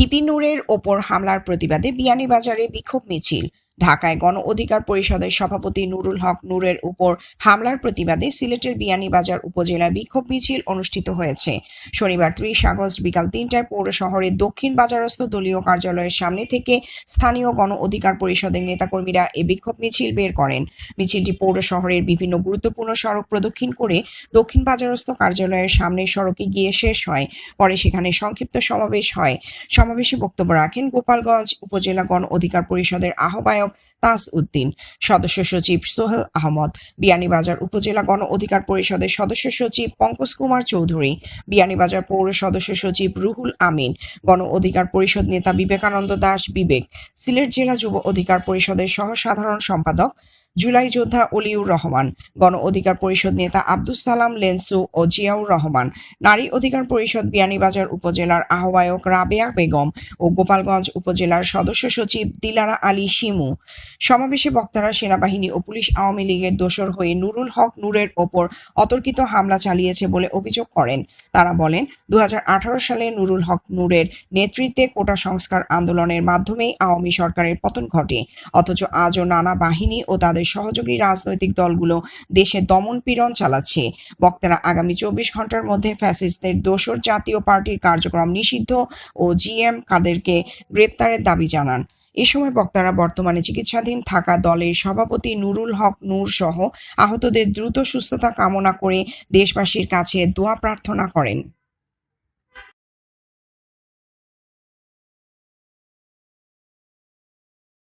VP নূরের ওপর হামলার প্রতিবাদে বিয়ানীবাজারে বিক্ষোভ মিছিল। ঢাকায় গণ অধিকার পরিষদের সভাপতি নুরুল হক নূরের উপর হামলার প্রতিবাদে সিলেটের বিয়ানীবাজার উপজেলায় বিক্ষোভ মিছিল অনুষ্ঠিত হয়েছে। শনিবার ত্রিশ আগস্ট বিকাল তিনটায় পৌর শহরের দক্ষিণ বাজারস্থ দলীয় কার্যালয়ের সামনে থেকে স্থানীয় গণ অধিকার পরিষদের নেতাকর্মীরা এ বিক্ষোভ মিছিল বের করেন। মিছিলটি পৌর শহরের বিভিন্ন গুরুত্বপূর্ণ সড়ক প্রদক্ষিণ করে দক্ষিণ বাজারস্থ কার্যালয়ের সামনে সড়কে গিয়ে শেষ হয়। পরে সেখানে সংক্ষিপ্ত সমাবেশ হয়। সমাবেশে বক্তব্য রাখেন গোপালগঞ্জ উপজেলা গণ অধিকার পরিষদের আহ্বায়ক তাস উদ্দিন। সদস্য সচিব সোহেল আহমদ। বিয়ানীবাজার উপজেলা গণ অধিকার পরিষদের সদস্য সচিব পঙ্কজ কুমার চৌধুরী। বিয়ানীবাজার পৌর সদস্য সচিব রুহুল আমিন। গণ অধিকার পরিষদ নেতা বিবেকানন্দ দাস বিবেক। সিলেট জেলা যুব অধিকার পরিষদের সহ সাধারণ সম্পাদক জুলাই যোদ্ধা অলিউর রহমান, গণ অধিকার পরিষদ নেতা আব্দুস সালাম, লেন্সু ও জিয়াউর রহমান, নারী অধিকার পরিষদ বিয়ানীবাজার উপজেলার আহ্বায়ক রাবেয়া বেগম ও গোপালগঞ্জ উপজেলার সদস্য সচিব দিলারা আলী শিমু। সমাবেশে বক্তারা সেনাবাহিনী ও পুলিশ আওয়ামী লীগের দোষর হয়ে নুরুল হক নূরের ওপর অতর্কিত হামলা চালিয়েছে বলে অভিযোগ করেন। তারা বলেন দু হাজার আঠারো সালে নুরুল হক নূরের নেতৃত্বে কোটা সংস্কার আন্দোলনের মাধ্যমেই আওয়ামী সরকারের পতন ঘটে। অথচ আজও নানা বাহিনী ও তাদের সহযোগী রাজনৈতিক দলগুলো দেশে দমন পীড়ন চালাচ্ছে। বক্তারা আগামী চব্বিশ ঘণ্টার মধ্যে ফ্যাসিস্টদের দোসর জাতীয় পার্টির কার্যক্রম নিষিদ্ধ ও জিএম কাদেরকে গ্রেপ্তারের দাবি জানান। এ সময় বক্তারা বর্তমানে চিকিৎসাধীন থাকা দলের সভাপতি নুরুল হক নূর সহ আহতদের দ্রুত সুস্থতা কামনা করে দেশবাসীর কাছে দোয়া প্রার্থনা করেন।